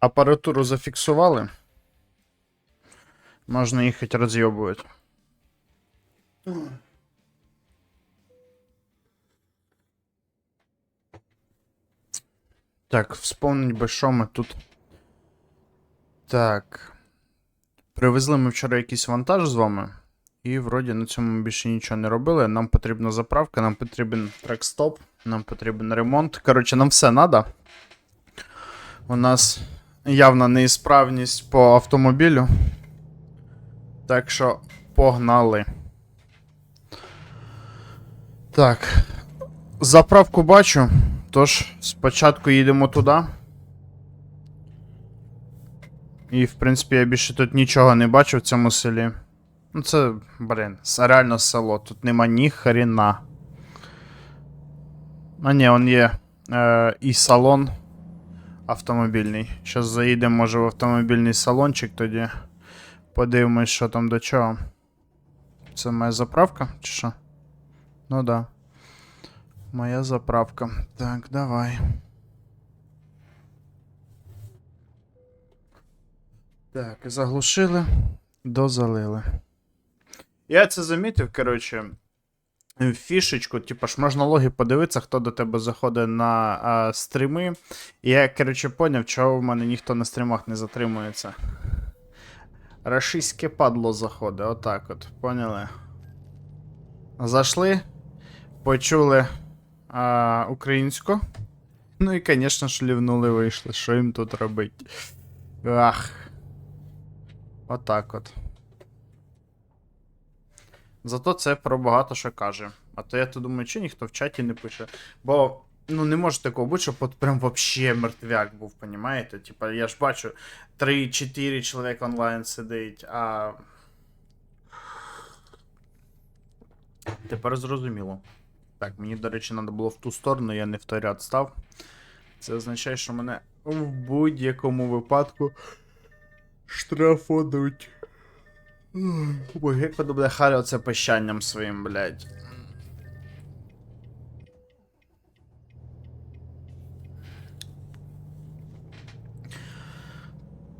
Апаратуру зафіксували. Можна їхати роз'єбувати. Так, вспомнить би, що ми тут. Так. Привезли ми вчора якийсь вантаж з вами. І вроді на цьому більше нічого не робили. Нам потрібна заправка, нам потрібен трек-стоп, нам потрібен ремонт. Коротше, нам все треба. У нас явна неісправність по автомобілю. Так що погнали. Так. Заправку бачу. Тож, спочатку їдемо туди. І, в принципі, я більше тут нічого не бачу в цьому селі. Ну, це, блін, реально село. Тут нема ні хрена. А ні, он є е, і салон автомобільний. Щас заїдемо, може, в автомобільний салончик тоді. Подивимось, що там до чого. Це моя заправка, чи що? Ну да. Моя заправка. Так, давай. Так, заглушили, дозалили. Я це замітив, коротше. Фішечку, типу ж можна логи подивитися, хто до тебе заходить на а, стріми. І я, коротше, поняв, чого в мене ніхто на стрімах не затримується. Рашистське падло заходить, отак от, поняли? Зайшли, почули а, українську. Ну і, звісно ж, лівнули вийшли. Що їм тут робити? Ах. Отак от. Зато це про багато що каже. А то я то думаю, чи ніхто в чаті не пише. Бо, ну, не може такого бути, щоб от прям вообще мертвяк був, понімаєте? Типа, я ж бачу, 3-4 чоловік онлайн сидить, а. Тепер зрозуміло. Так, мені, до речі, треба було в ту сторону, я не в той ряд став. Це означає, що мене в будь-якому випадку штрафують. Ой, як воно буде харю це пищанням своїм, блядь.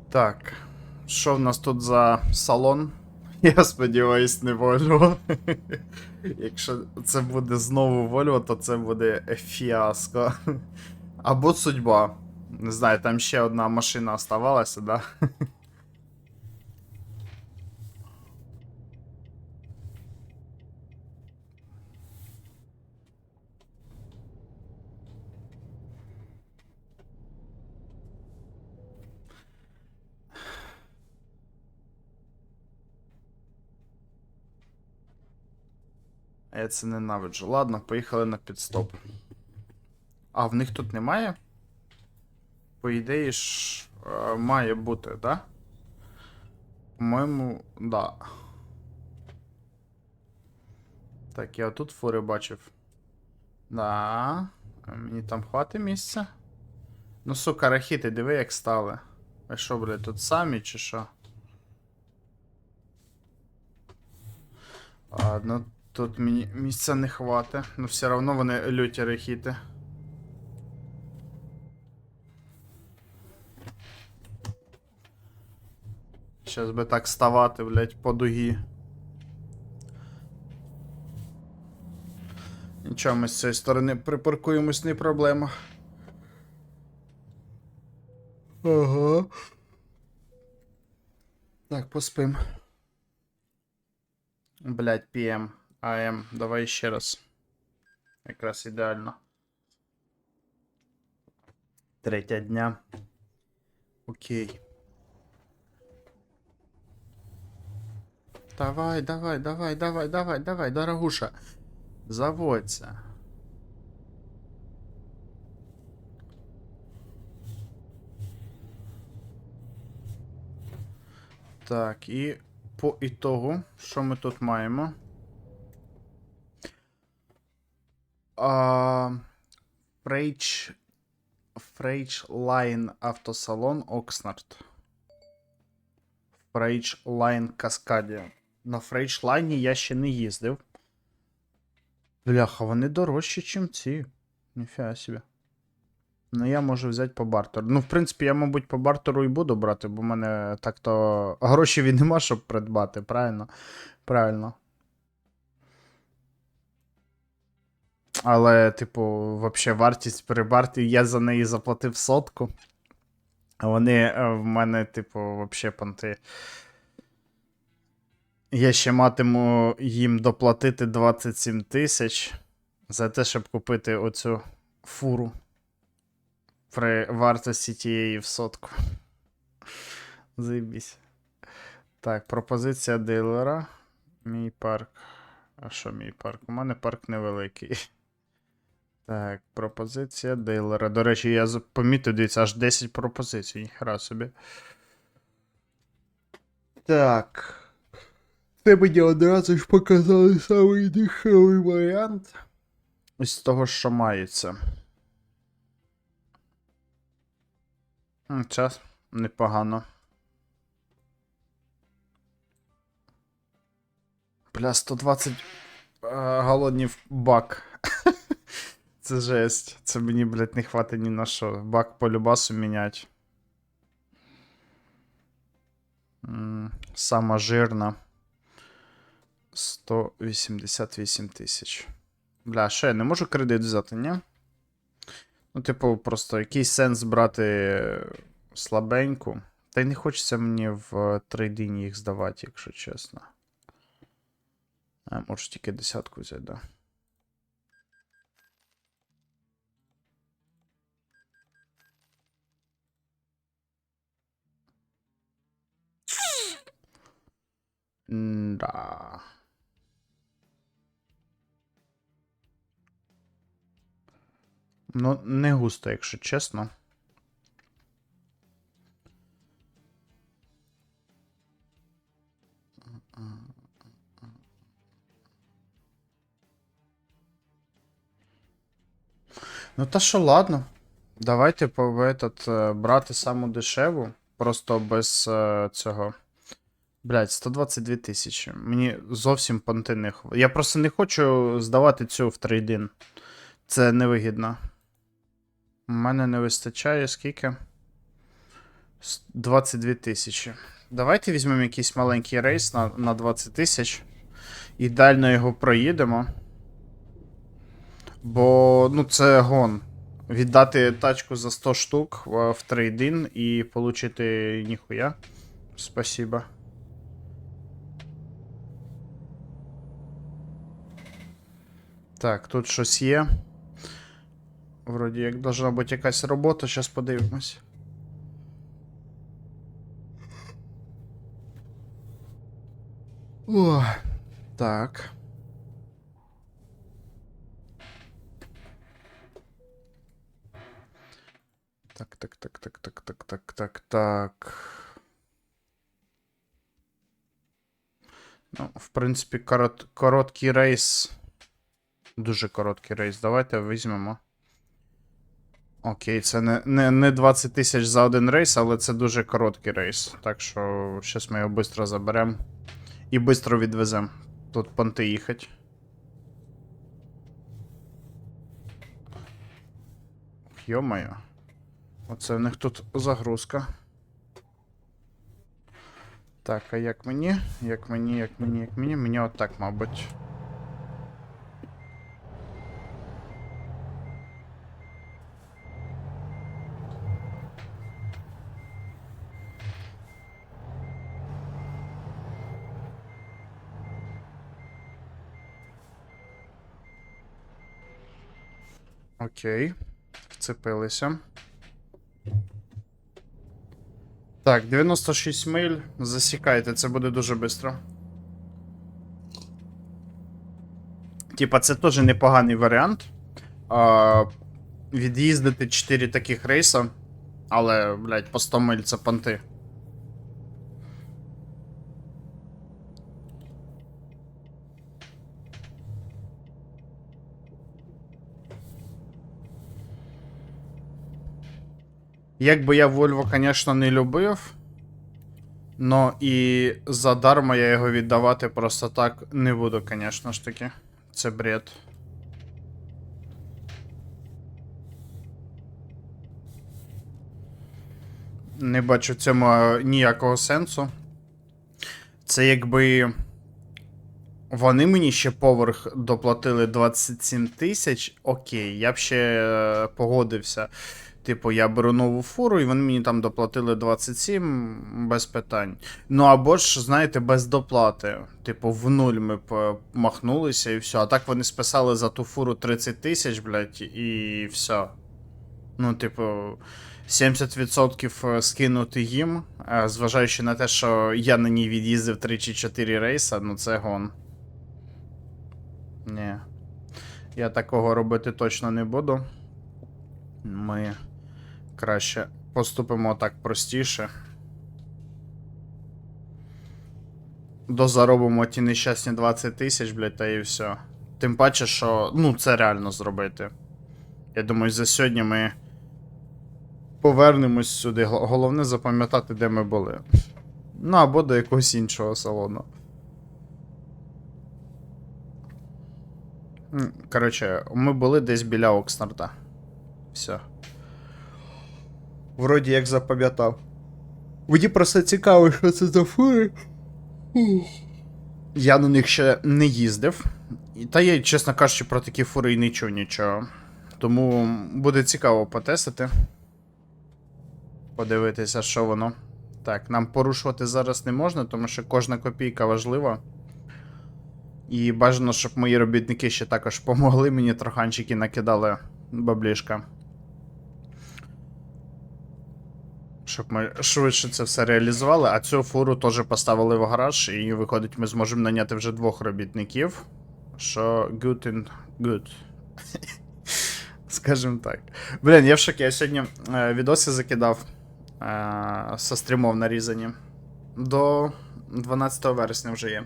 Так. Що в нас тут за салон? Я сподіваюсь, не Volvo. Якщо це буде знову Volvo, то це буде фіаско. Або судьба. Не знаю, там ще одна машина оставалася, да? А Я це ненавиджу. Ладно, поїхали на підстоп. А, в них тут немає? По ідеї ж е, має бути, да? По-моєму, да. Так, я тут фури бачив. Да. Мені там хватить місця. Ну, сука, рахіти, диви, як стали. А що, блядь, тут самі чи що? Ладно, тут мені місця не хватить, но все равно вони люті рахіти. Щас би так ставати, блядь, по дугі. Нічого, ми з цієї сторони припаркуємось, не проблема. Ага. Так, поспим. Блять, PM, AM, давай ще раз. Якраз ідеально. Третя дня. Окей. Давай, давай, давай, давай, давай, давай, дорогуша. Заводься. Так, і по ітогу, що ми тут маємо? А, Фрейч. Фрейч Лайн автосалон Окснард. Фрейч Лайн Каскадія. На Фрейч Лайні я ще не їздив. Бляха, вони дорожчі, ніж ці. Ніфіга собі. Ну, я можу взяти по бартеру. Ну, в принципі, я, мабуть, по бартеру і буду брати, бо в мене так-то грошей нема, щоб придбати, правильно? Правильно. Але, типу, взагалі, вартість при барті, я за неї заплатив сотку. А вони е, в мене, типу, взагалі понти. Я ще матиму їм доплатити 27 тисяч за те, щоб купити оцю фуру при вартості тієї в сотку. Заєбісь. Так, пропозиція дилера. Мій парк. А що мій парк? У мене парк невеликий. Так, пропозиція дилера. До речі, я помітив, дивіться, аж 10 пропозицій. Ніхера собі. Так. Це мені одразу ж показали самий дешевий варіант. Із того, що мається. Час непогано. Бля, 120 е, галонів бак. Це жесть. Це мені, блядь, не хватить ні на що. Бак по любасу мінять. Сама жирна. 188 тисяч. Бля, що я не можу кредит взяти, ні? Ну, типу, просто якийсь сенс брати слабеньку. Та й не хочеться мені в трейдині їх здавати, якщо чесно. А, можу тільки десятку взяти, да. Да. Ну, не густо, якщо чесно. Ну, та що, ладно. Давайте по этот, е, брати саму дешеву. Просто без е, цього. Блять, 122 тисячі. Мені зовсім понти не хв- Я просто не хочу здавати цю в трейдин. Це невигідно. У мене не вистачає скільки? 22 тисячі. Давайте візьмемо якийсь маленький рейс на, на 20 тисяч. Ідеально його проїдемо. Бо, ну, це гон. Віддати тачку за 100 штук в, в трейдин і получити ніхуя. Спасибо. Так, тут щось є. Вроді як должна бути якась робота, зараз подивимось. О, так. Так, так, так, так, так, так, так, так, так. Ну, в принципі, корот, короткий рейс. Дуже короткий рейс. Давайте візьмемо. Окей, це не, не, не 20 тисяч за один рейс, але це дуже короткий рейс. Так що зараз ми його швидко заберемо і швидко відвеземо. Тут понти їхать. Йо-моє. Оце в них тут загрузка. Так, а як мені? Як мені, як мені, як мені? Мені отак, мабуть. Окей. Вцепилися. Так, 96 миль. Засікайте, це буде дуже швидко. Типа, це теж непоганий варіант. А, від'їздити 4 таких рейса. Але, блядь, по 100 миль це понти. Як би я Вольво, звісно, не любив. Но і задарма я його віддавати просто так не буду, звісно ж таки. Це бред. Не бачу в цьому е, ніякого сенсу. Це якби. Вони мені ще поверх доплатили 27 тисяч. Окей, я б ще е, погодився. Типу, я беру нову фуру, і вони мені там доплатили 27 без питань. Ну або ж, знаєте, без доплати. Типу, в нуль ми махнулися і все. А так вони списали за ту фуру 30 тисяч, блядь, і все. Ну, типу, 70% скинути їм, е, зважаючи на те, що я на ній від'їздив 3 чи 4 рейса, ну це гон. Ні. Я такого робити точно не буду. Ми краще поступимо так простіше. Дозаробимо ті нещасні 20 тисяч, блядь, та і все. Тим паче, що ну, це реально зробити. Я думаю, за сьогодні ми повернемось сюди. Головне запам'ятати, де ми були. Ну, або до якогось іншого салону. Коротше, ми були десь біля Окснарда. Все. Вроді як запам'ятав. Мені просто цікаво, що це за фури. Я на них ще не їздив. Та я, чесно кажучи, про такі фури і чув нічого. Тому буде цікаво потестити. Подивитися, що воно. Так, нам порушувати зараз не можна, тому що кожна копійка важлива. І бажано, щоб мої робітники ще також помогли мені, троханчики накидали баблішка. Щоб ми швидше це все реалізували, а цю фуру теж поставили в гараж, і виходить, ми зможемо наняти вже двох робітників. Що good and good. Скажем так. Блін, я в шокі. Я сьогодні е, відоси закидав е, со стрімов нарізані. До 12 вересня вже є.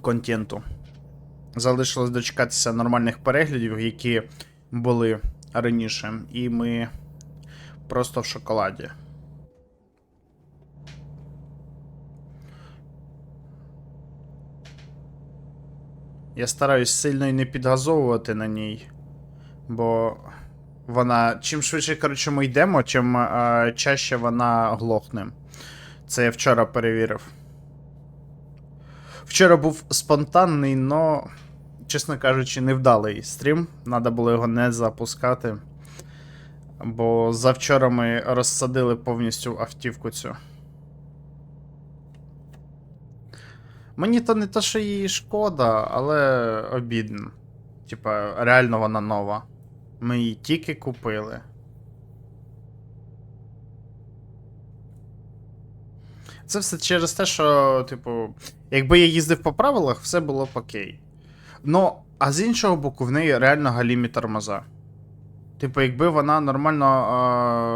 Контенту. Залишилось дочекатися нормальних переглядів, які були раніше, і ми просто в шоколаді. Я стараюсь сильно і не підгазовувати на ній, бо вона. Чим швидше, коротше, ми йдемо, чим е, чаще вона глохне. Це я вчора перевірив. Вчора був спонтанний, но, чесно кажучи, невдалий стрім. Надо було його не запускати. Бо завчора ми розсадили повністю автівку цю. Мені то не те, що її шкода, але обідно. Типа, реально вона нова. Ми її тільки купили. Це все через те, що, типу, якби я їздив по правилах, все було б окей. Ну, а з іншого боку, в неї реально галімі тормоза. Типу, якби вона нормально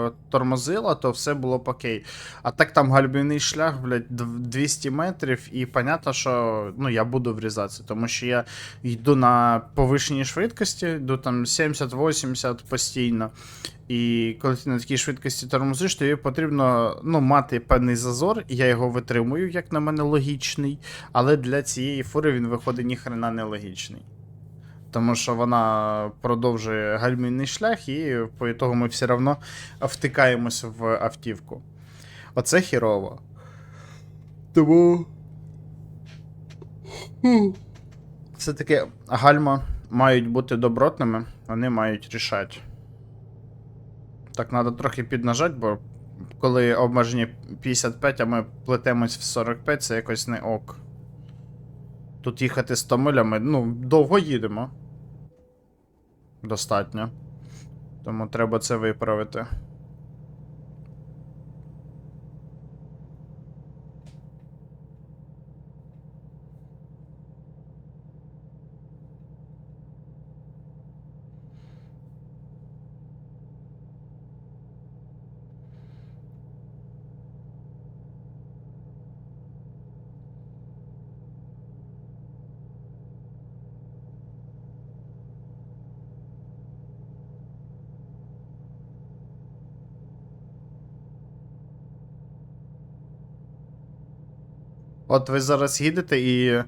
е- тормозила, то все було б окей. А так там гальбівний шлях, блядь, 200 метрів, і понятно, що ну, я буду врізатися, тому що я йду на повишеній швидкості, йду там 70-80 постійно. І коли ти на такій швидкості тормозиш, тобі потрібно ну, мати певний зазор, і я його витримую, як на мене, логічний. Але для цієї фури він виходить ніхрена не логічний. Тому що вона продовжує гальмівний шлях, і по ітогу ми все одно втикаємося в автівку. Оце хірово. Тому. Все-таки гальма мають бути добротними, вони мають рішати. Так, треба трохи піднажати, бо коли обмежені 55, а ми плетемось в 45, це якось не ок. Тут їхати 100 милями, ну, довго їдемо. Достатньо. Тому треба це виправити. От ви зараз їдете і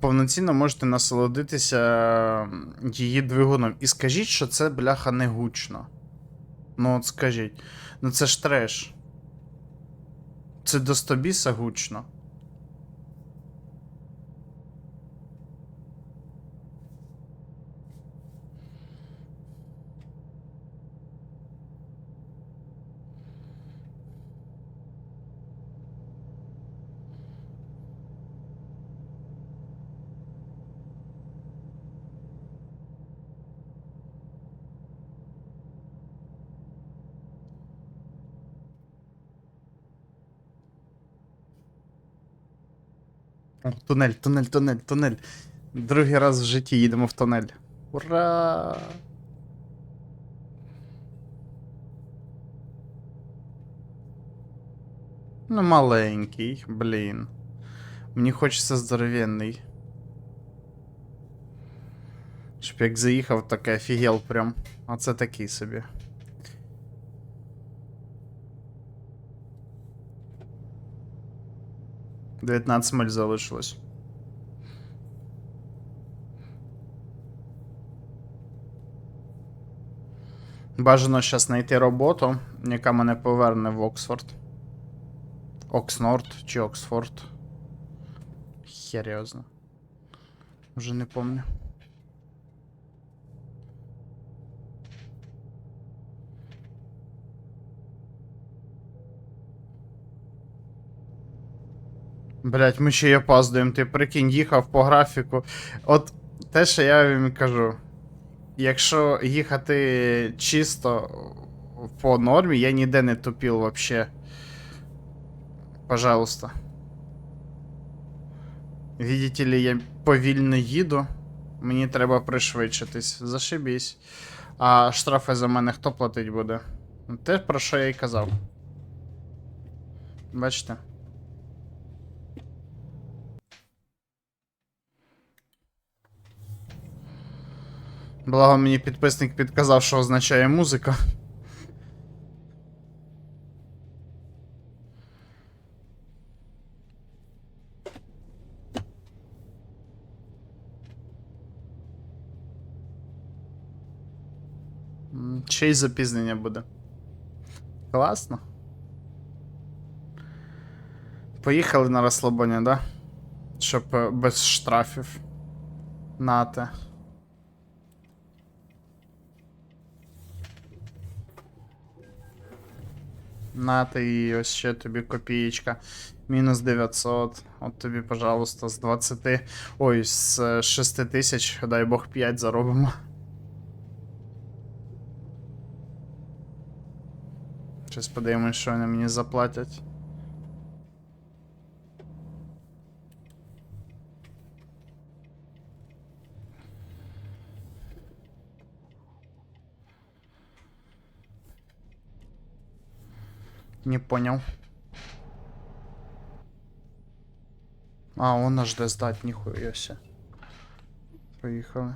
повноцінно можете насолодитися її двигуном. І скажіть, що це бляха не гучно. Ну от скажіть. Ну це ж треш. Це до стобіса гучно. Тунель, тунель, тунель, тунель. Другий раз в житті їдемо в тунель. Ура! Ну, маленький, блін. Мені хочеться здоровенний. Щоб як заїхав, так офігел прям. А це такий собі. Дев'ятнадцять миль залишилось. Бажано зараз знайти роботу, яка мене поверне в Оксфорд. Окснорд чи Оксфорд. Серйозно. Вже не помню. Блять, ми ще й опаздуємо. Ти прикинь, їхав по графіку. От те, що я їм кажу. Якщо їхати чисто по нормі, я ніде не тупив вообще. Пожалуйста. Видите ли, я повільно їду. Мені треба пришвидшитись. Зашибісь. А штрафи за мене хто платить буде? Те, про що я й казав. Бачите? Благо мені підписник підказав, що означає музика. Ще й запізнення буде. Класно. Поїхали на розслаблення, да? Щоб е, без штрафів. Нате. На ти ось ще тобі копієчка. Мінус 900. От тобі, пожалуйста, з 20. Ой, з е, 6 тисяч, дай Бог 5 заробимо. Щось подивимось, що вони мені заплатять. Не понял. А, он аж жде здать, ніхуя. Поїхали.